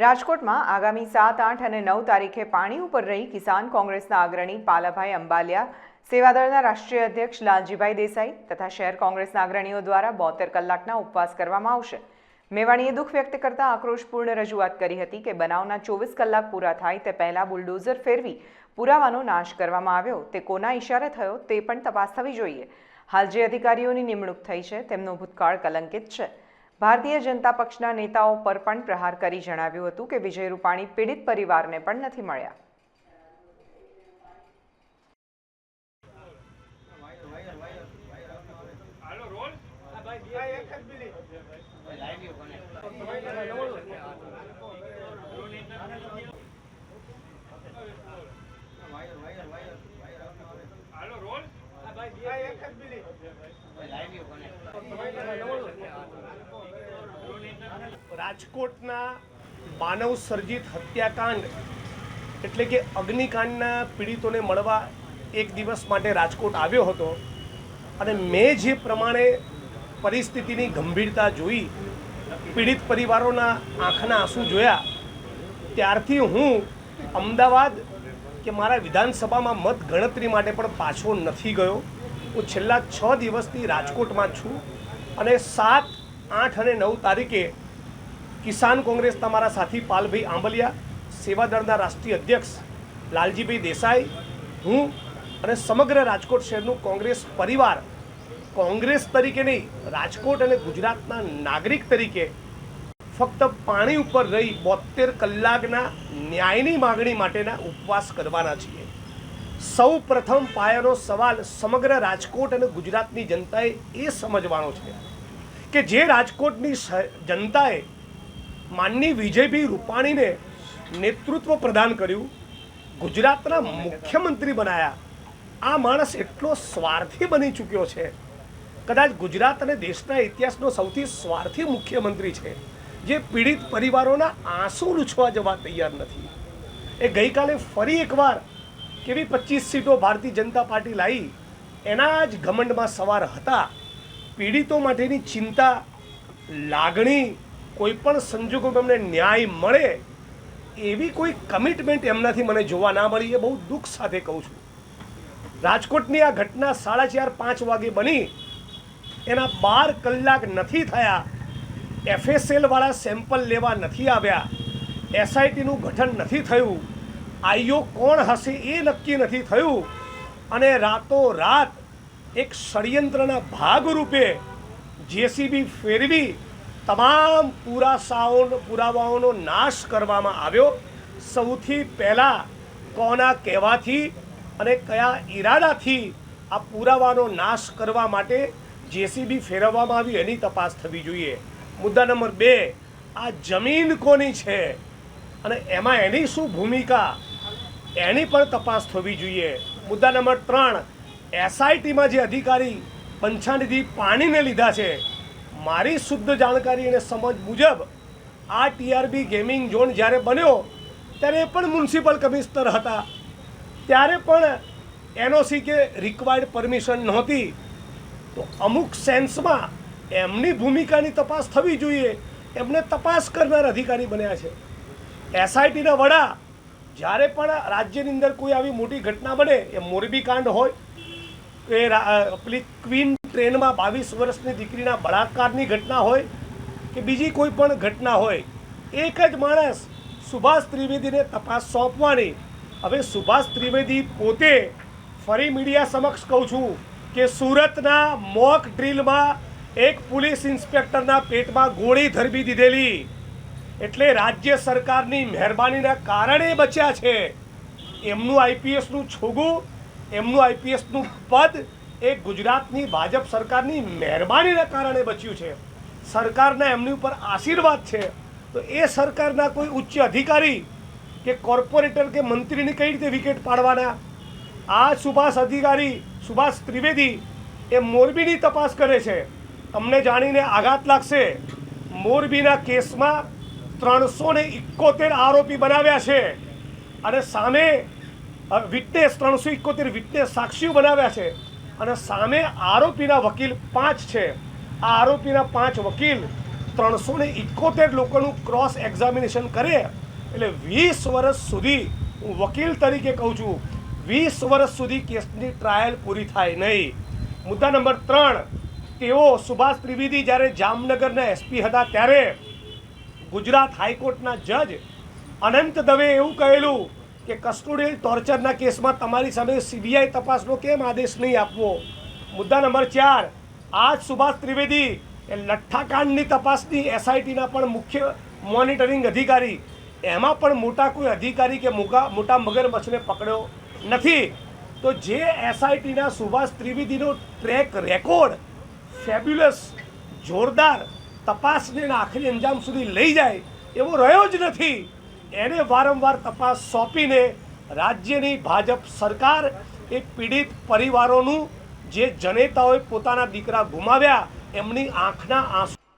રાજકોટમાં આગામી સાત, આઠ અને નવ તારીખે પાણી ઉપર રહી કિસાન કોંગ્રેસના અગ્રણી પાલાભાઈ અંબાલિયા, સેવાદળના રાષ્ટ્રીય અધ્યક્ષ લાલજીભાઈ દેસાઈ તથા શહેર કોંગ્રેસના અગ્રણીઓ દ્વારા બોતેર કલાકના ઉપવાસ કરવામાં આવશે. મેવાણીએ દુઃખ વ્યક્ત કરતા આક્રોશપૂર્ણ રજૂઆત કરી હતી કે બનાવના ચોવીસ કલાક પૂરા થાય તે પહેલાં બુલડોઝર ફેરવી પુરાવાનો નાશ કરવામાં આવ્યો. તે કોના ઇશારે થયો તે પણ તપાસ થવી જોઈએ. હાલ જે અધિકારીઓની નિમણૂક થઈ છે તેમનો ભૂતકાળ કલંકિત છે. ભારતીય જનતા પક્ષના નેતાઓ પર પણ પ્રહાર કરી જણાવ્યું હતું કે વિજય રૂપાણી પીડિત પરિવારને પણ નથી મળ્યા. રાજકોટના માનવ સર્જિત હત્યાકાંડ એટલે કે અગ્નિકાંડના પીડિતોને મળવા એક દિવસ માટે રાજકોટ આવ્યો હતો અને મેં જે પ્રમાણે પરિસ્થિતિની ગંભીરતા જોઈ, પીડિત પરિવારોના આંખના આંસુ જોયા, ત્યારથી હું અમદાવાદ કે મારા વિધાનસભામાં મત ગણતરી માટે પણ પાછો નથી ગયો. હું છેલ્લા છ દિવસથી રાજકોટમાં છું અને સાત, આઠ અને નવ તારીખે કિસાન કોંગ્રેસ તમારા સાથી પાલભાઈ આંબલિયા, સેવાદળના રાષ્ટ્રીય અધ્યક્ષ લાલજીભાઈ દેસાઈ, હું અને સમગ્ર રાજકોટ શહેરનું કોંગ્રેસ પરિવાર, કોંગ્રેસ તરીકે નહીં, રાજકોટ અને ગુજરાતના નાગરિક તરીકે ફક્ત પાણી ઉપર રહી બોતેર કલાકના ન્યાયની માગણી માટેના ઉપવાસ કરવાના છીએ. સૌ પ્રથમ પાયાનો સવાલ સમગ્ર રાજકોટ અને ગુજરાતની જનતાએ એ સમજવાનો છે કે જે રાજકોટની જનતાએ માનની વિજયભાઈ રૂપાણીને નેતૃત્વ પ્રદાન કર્યું. ગુજરાતના મુખ્યમંત્રી બનાયા. આ માણસ એટલો સ્વાર્થી બની ચૂક્યો છે. કદાચ ગુજરાત અને દેશના ઇતિહાસનો સૌથી સ્વાર્થી મુખ્યમંત્રી છે. જે પીડિત પરિવારોના આંસુ લૂછવા જવા તૈયાર નથી. એ ગઈકાલે ફરી એકવાર કેવી પચીસ સીટો ભારતીય જનતા પાર્ટી લાવી, એના જ ઘમંડમાં સવાર હતા. પીડિતો માટેની ચિંતા, લાગણી કોઈ પણ સંજોગોમાં એમને ન્યાય મળે, એવી કોઈ કમિટમેન્ટ એમનાથી મને જોવા ના મળી, એ બહુ દુઃખ સાથે કહું છું. રાજકોટની આ ઘટના સાડા ચાર, પાંચ વાગે બની. એના બાર કલાક નથી થયા. એફએસએલવાળા સેમ્પલ લેવા નથી આવ્યા. એસઆઈટીનું ગઠન નથી થયું. આઈઓ કોણ હશે એ નક્કી નથી થયું. અને રાતો રાત એક ષડયંત્રના ભાગરૂપે જેસીબી ફેરવી તમામ પુરાસાઓ પુરાવાઓનો નાશ કરવામાં આવ્યો. સૌથી પહેલાં કોના કહેવાથી અને કયા ઈરાદાથી આ પુરાવાનો નાશ કરવા માટે જેસીબી ફેરવવામાં આવી એની તપાસ થવી જોઈએ. મુદ્દા નંબર બે, આ જમીન કોની છે? અને એમાં એની શું ભૂમિકા? એની પણ તપાસ થવી જોઈએ. મુદ્દા નંબર ત્રણ, એસઆઈટીમાં જે અધિકારી પંચાનિધિ પાણીને લીધા છે મારી શુદ્ધ જાણકારી અને સમજ મુજબ આ ટીઆરબી ગેમિંગ ઝોન જ્યારે બન્યો, ત્યારે એ પણ મ્યુનિસિપલ કમિશનર હતા. ત્યારે પણ એનઓસી કે રિક્વાયર્ડ પરમિશન નહોતી. તો અમુક સેન્સમાં એમની ભૂમિકાની તપાસ થવી જોઈએ. એમને તપાસ કરનાર અધિકારી બન્યા છે. એસઆઈટીના વડા જ્યારે પણ રાજ્યની અંદર કોઈ આવી મોટી ઘટના બને, એ મોરબી કાંડ હોય, એ પેલી ક્વીન ટ્રેનમાં બાવીસ વર્ષની દીકરીના બળાત્કારની ઘટના હોય કે બીજી કોઈ પણ ઘટના હોય, એક જ માણસ સુભાષ ત્રિવેદીને તપાસ સોંપવાની. હવે સુભાષ ત્રિવેદી પોતે ફરી મીડિયા સમક્ષ કહું છું કે સુરતના મોક ડ્રીલમાં એક પોલીસ ઇન્સ્પેક્ટરના પેટમાં ગોળી ધરબી દીધેલી. એટલે રાજ્ય સરકારની મહેરબાનીના કારણે બચ્યા છે. એમનું આઈપીએસનું છોગું, એમનું આઈપીએસનું પદ એ ગુજરાતની ભાજપ સરકારની મહેરબાનીના કારણે બચ્યું છે. સરકારના એમની ઉપર આશીર્વાદ છે. તો એ સરકારના કોઈ ઉચ્ચ અધિકારી કે કોર્પોરેટર કે મંત્રીને કઈ રીતે વિકેટ પાડવાના? આ સુભાષ અધિકારી, સુભાષ ત્રિવેદી એ મોરબીની તપાસ કરે છે. તમને જાણીને આઘાત લાગશે. મોરબીના કેસમાં ત્રણસો ને ઇકોતેર આરોપી બનાવ્યા છે. અને સામે વિટનેસ, ત્રણસો ઇકોતેર વિટનેસ સાક્ષીઓ બનાવ્યા છે. અને સામે આરોપીના વકીલ પાંચ છે. આ આરોપીના પાંચ વકીલ ત્રણસો ને ઇકોતેર લોકોનું ક્રોસ એક્ઝામિનેશન કરે એટલે વીસ વર્ષ સુધી હું વકીલ તરીકે કહું છું, વીસ વર્ષ સુધી કેસની ટ્રાયલ પૂરી થાય નહીં. મુદ્દા નંબર ત્રણ, તેઓ સુભાષ ત્રિવેદી જ્યારે જામનગરના એસપી હતા ત્યારે ગુજરાત હાઈકોર્ટના જજ અનંત દવે એવું કહેલું કે કસ્ટોડિયલ ટોર્ચરના કેસમાં તમારી સામે સીબીઆઈ તપાસનો કેમ આદેશ નહીં આપવો? મુદ્દા નંબર ચાર, આજ સુભાષ ત્રિવેદી એ લઠ્ઠાકાંડની તપાસની એસઆઈટીના પણ મુખ્ય મોનિટરિંગ અધિકારી. એમાં પણ મોટા કોઈ અધિકારી કે મોટા મોટા મગરમચ્છને પકડ્યો નથી. તો જે એસઆઈટીના સુભાષ ત્રિવેદીનો ટ્રેક રેકોર્ડ ફેબ્યુલસ જોરદાર તપાસને આખરી અંજામ સુધી લઈ જાય એવો રહ્યો જ નથી. એને વારંવાર તપાસ સોંપીને રાજ્યની ભાજપ સરકાર એ પીડિત પરિવારોનું જે જનેતાઓએ પોતાના દીકરા ગુમાવ્યા, એમની આંખના આંસુ